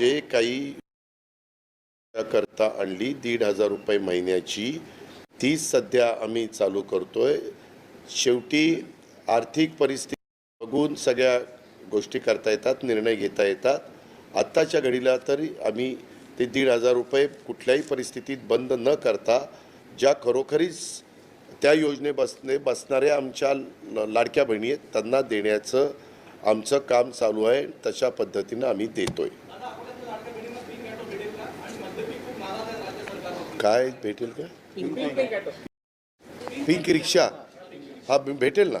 जे काही करता आणली दीड हजार रुपये महिन्याची ती सध्या आम्ही चालू करतोय. शेवटी आर्थिक परिस्थिती बघून सगळ्या गोष्टी करता येतात निर्णय घेता येतात. आत्ताच्या घडीला तरी आम्ही ते दीड हजार रुपये कुठल्याही परिस्थितीत बंद न करता ज्या खरोखरीच त्या योजने बसने बसणाऱ्या आमच्या ल- लाडक्या बहिणी आहेत त्यांना देण्याचं आमचं काम चालू आहे तशा पद्धतीनं आम्ही देतोय. काय भेटेल का पिंक रिक्षा हा भेटेल ना?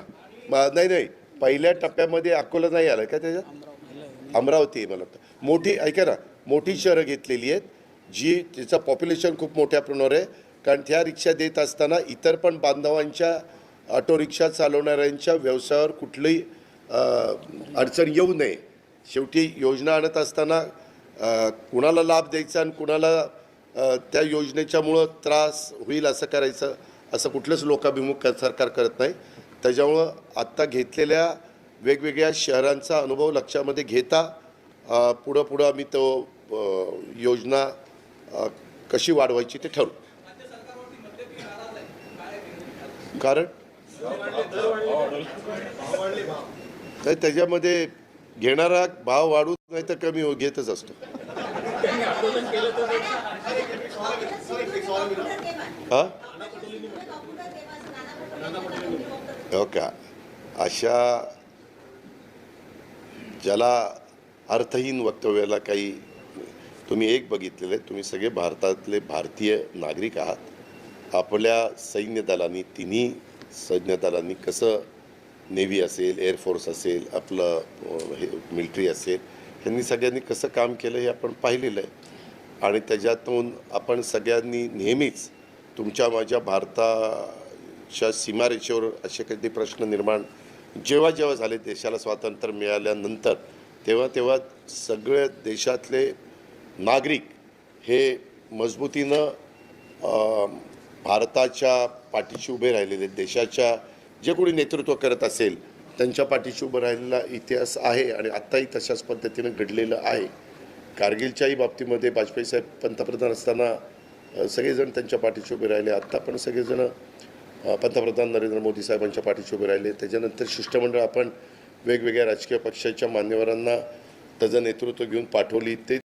नाही नाही. पहिल्या टप्प्यामध्ये अकोला नाही आलं का त्याच्यात? अमरावती आहे मला वाटतं. मोठी ऐका ना मोठी शहरं घेतलेली आहेत जी तिचं पॉप्युलेशन खूप मोठ्या प्रमाणावर आहे. कारण त्या रिक्षा देत असताना इतर पण बांधवांच्या ऑटो रिक्षा चालवणाऱ्यांच्या व्यवसायावर कुठलीही अडचण येऊ नये. शेवटी योजना आणत असताना कुणाला लाभ द्यायचा आणि कुणाला त्या योजनेच्यामुळं त्रास होईल असं करायचं असं कुठलंच लोकाभिमुख सरकार करत नाही. त्याच्यामुळं आत्ता घेतलेल्या वेगवेगळ्या शहरांचा अनुभव लक्षामध्ये घेता पुढं पुढं आम्ही तो योजना कशी वाढवायची ते ठरवू. कारण? तर त्याच्यामध्ये घेणारा भाव वाढू नाही तर कमी हो घेतच असतो. हा हो? का अशा ज्याला अर्थहीन वक्तव्याला काही तुम्ही एक बघितलेलं आहे. तुम्ही सगळे भारतातले भारतीय नागरिक आहात. आपल्या सैन्य दलांनी तिन्ही सैन्य दलांनी कसं नेव्ही असेल एअरफोर्स असेल आपलं हे मिलिटरी असेल ह्यांनी सगळ्यांनी कसं काम केलं हे आपण पाहिलेलं आहे आणि त्याच्यातून आपण सगळ्यांनी नेहमीच तुमच्या माझ्या भारताच्या सीमारेषेवर असे काही प्रश्न निर्माण जेव्हा जेव्हा झाले देशाला स्वातंत्र्य मिळाल्यानंतर तेव्हा तेव्हा सगळे देशातले नागरिक हे मजबूतीनं भारताच्या पाठीशी उभे राहिलेले आहेत. देशाच्या जे कोणी नेतृत्व करत असेल त्यांच्या पाठीशी उभं राहिलेला इतिहास आहे आणि आत्ताही तशाच पद्धतीनं घडलेलं आहे. कारगिलच्याही बाबतीमध्ये वाजपेयी साहेब पंतप्रधान असताना सगळेजण त्यांच्या पाठीशी उभे राहिले. आत्ता पण सगळेजण पंतप्रधान नरेंद्र मोदी साहेबांच्या पाठीशी उभे राहिले. त्याच्यानंतर शिष्टमंडळ आपण वेगवेगळ्या राजकीय पक्षाच्या मान्यवरांना त्याचं नेतृत्व घेऊन पाठवली. ते